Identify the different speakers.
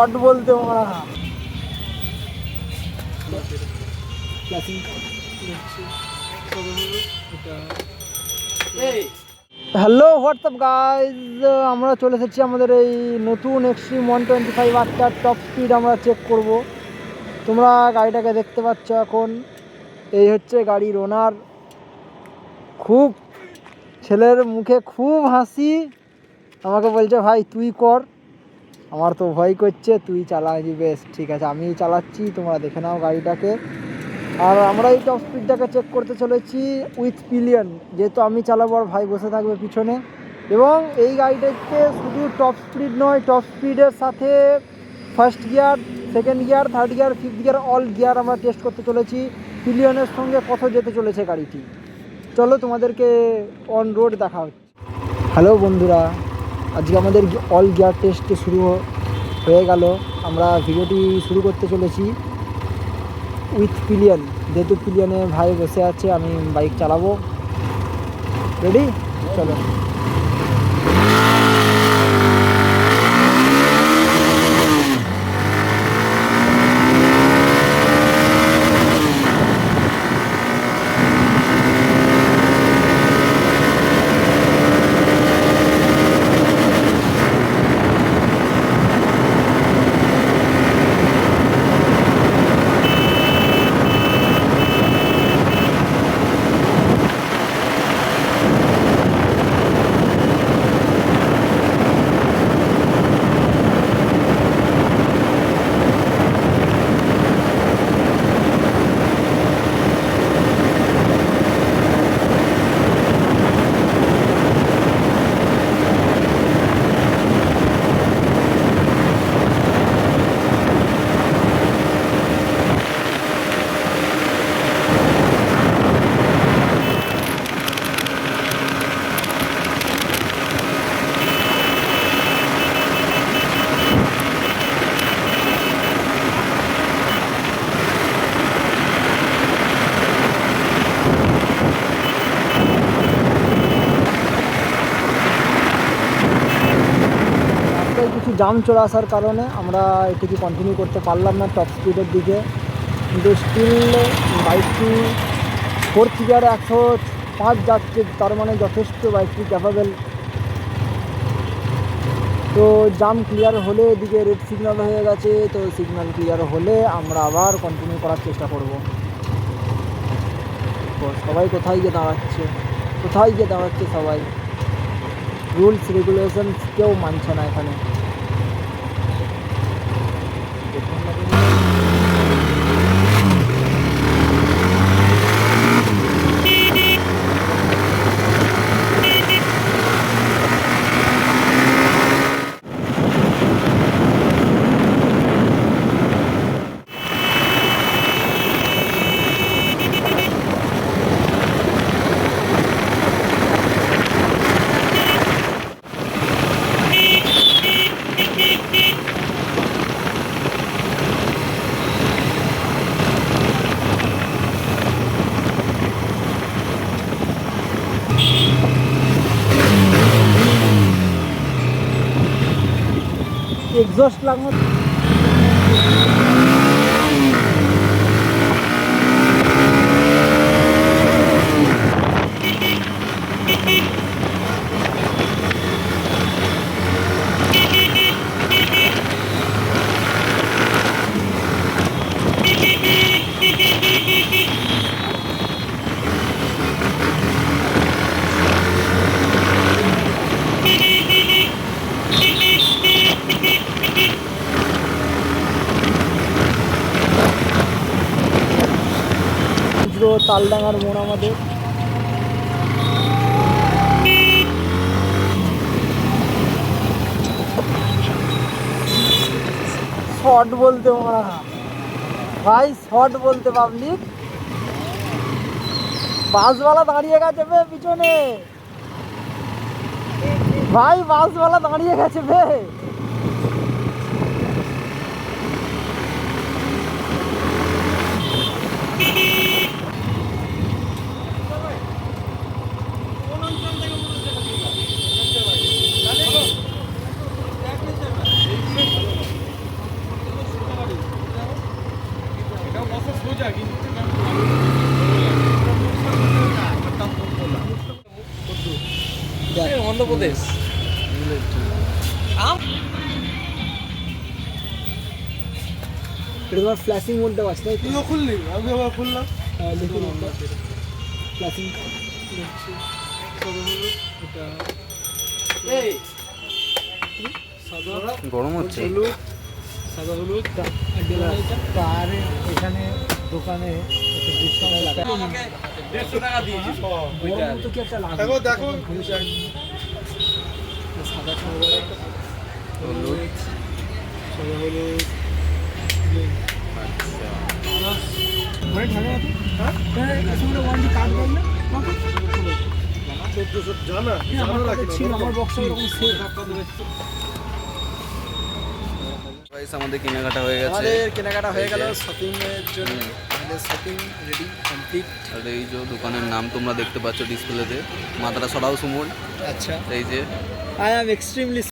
Speaker 1: Short বলতে মারা hello WhatsApp guys আমরা চলে এসেছি আমাদের এই নতুন এক্সট্রিম ওয়ান টোয়েন্টি ফাইভ আটটার টপ স্পিড আমরা চেক করব। তোমরা গাড়িটাকে দেখতে পাচ্ছ এখন। এই হচ্ছে গাড়ির ওনার খুব ছেলের মুখে খুব হাসি। আমাকে বলছে, ভাই, তুই কর। আমার তো ভয় করছে, তুই চালাবি, বেশ, ঠিক আছে আমি চালাচ্ছি, তোমরা দেখে নাও গাড়িটাকে। আর আমরা এই টপ স্পিডটাকে চেক করতে চলেছি উইথ পিলিয়ন যেহেতু আমি চালাবো আর ভাই বসে থাকবে পিছনে। এবং এই গাড়িটাতে শুধু টপ স্পিড নয় টপ স্পিডের সাথে first gear second gear third gear fifth gear all gear আমরা টেস্ট করতে চলেছি। পিলিয়নের সঙ্গে কত যেতে চলেছে গাড়িটি। চলো তোমাদেরকে অন রোড দেখা হচ্ছে। হ্যালো বন্ধুরা আজকে আমাদের অল গিয়ার টেস্ট শুরু হয়ে গেল। আমরা ভিডিওটি শুরু করতে চলেছি উইথ পিলিয়ন যেহেতু পিলিয়নে ভাই বসে আছে, আমি বাইক চালাবো। রেডি চলো। জাম চলে আসার কারণে আমরা এটিকে কন্টিনিউ করতে পারলাম না টপ স্পিডের দিকে। কিন্তু স্টিল বাইকটি ফোর্থ গিয়ারে একশো পাঁচ যাচ্ছে, তার মানে যথেষ্ট বাইকটি ক্যাপাবেল তো জাম ক্লিয়ার হলে এদিকে রেড সিগন্যাল হয়ে গেছে, তো সিগন্যাল ক্লিয়ার হলে আমরা আবার কন্টিনিউ করার চেষ্টা করব। সবাই কোথায় গিয়ে দাঁড়াচ্ছে? কোথায় গিয়ে দাঁড়াচ্ছে সবাই? রুলস রেগুলেশন কেউ মানছে না এখানে। こ。exhaust lang. Ho. তালডাঙ্গার মোড় আমাদের। শর্ট বলতে মারা ভাই, শর্ট বলতে পাবলিক বাসওয়ালা দাঁড়িয়ে গেছে বে পিছনে। ভাই, বাসওয়ালা দাঁড়িয়ে গেছে বে। এটা তোমার ফ্ল্যাশিং মোড দেওয়া আছে তাই
Speaker 2: তুইও খুললি? আমি আবার খুললাম।
Speaker 1: হ্যাঁ দেখুন ফ্ল্যাশিং
Speaker 2: এই!
Speaker 3: গরম হচ্ছে।
Speaker 2: সাদা হলুদ
Speaker 1: আর এখানে দোকানে
Speaker 2: দেখো দেখো।
Speaker 1: সাদা।
Speaker 3: হলুদ
Speaker 2: সাদা হলুদ চোদ্দশো জানা
Speaker 1: ছিল আমার বক্সে এরকম সেল
Speaker 3: গাইস আমাদের কেনাকাটা হয়ে গেছে
Speaker 1: আমাদের কেনাকাটা হয়ে গেল শপিং এর জন্য আমাদের শপিং রেডি কমপ্লিট
Speaker 3: আর এই যে দোকানের নাম তোমরা দেখতে পাচ্ছ ডিসপ্লেতে মাথাটা সরাও সুমন
Speaker 1: আচ্ছা।
Speaker 3: এই যে।
Speaker 1: I am extremely